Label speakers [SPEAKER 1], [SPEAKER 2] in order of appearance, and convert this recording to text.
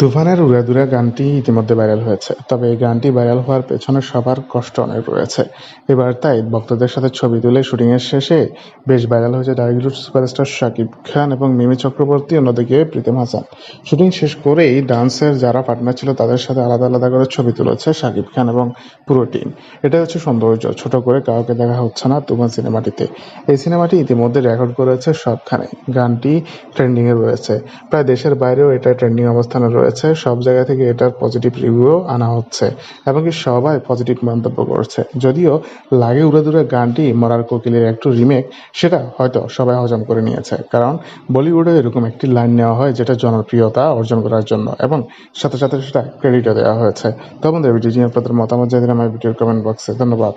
[SPEAKER 1] তুফানের উড়াদুরা গানটি ইতিমধ্যে ভাইরাল হয়েছে, তবে এই গানটি ভাইরাল হওয়ার পেছনে সবার কষ্ট অনেক রয়েছে। এবার তাই ভক্তদের সাথে ছবি তুলে শুটিংয়ের শেষে বেশ ভাইরাল হয়েছে ডালিউড সুপারস্টার শাকিব খান এবং মিমি চক্রবর্তী অন্যদিকে প্রীতম হাসান। শুটিং শেষ করেই ডান্সের যারা পার্টনার ছিল তাদের সাথে আলাদা আলাদা করে ছবি তুলেছে শাকিব খান এবং পুরো টিম। এটা হচ্ছে সৌন্দর্য, ছোট করে কাউকে দেখা হচ্ছে না তুফান সিনেমাটিতে। এই সিনেমাটি ইতিমধ্যে রেকর্ড করেছে সবখানে। গানটি ট্রেন্ডিংয়ে রয়েছে। প্রায় দেশের বাইরেও এটা ট্রেন্ডিং অবস্থানে রয়েছে। সব জায়গা থেকে এটার পজিটিভ রিভিউ আনা হচ্ছে এবং কি সবাই পজিটিভ মন্তব্য করছে। যদিও লাগে উড়াদুরা গানটি মরার কোকিলের একটু রিমেক সেটা হয়তো সবাই হজম করে নিয়েছে। কারণ বলিউডে এরকম একটি লাইন নেওয়া হয় যেটা জনপ্রিয়তা অর্জন করার জন্য এবং সাথে সাথে সেটা ক্রেডিটও দেওয়া হয়েছে। তো বন্ধুরা ভিডিও নিয়ে আপনাদের মতামত জানিয়ে আমার ভিডিওর কমেন্ট বক্সে ধন্যবাদ।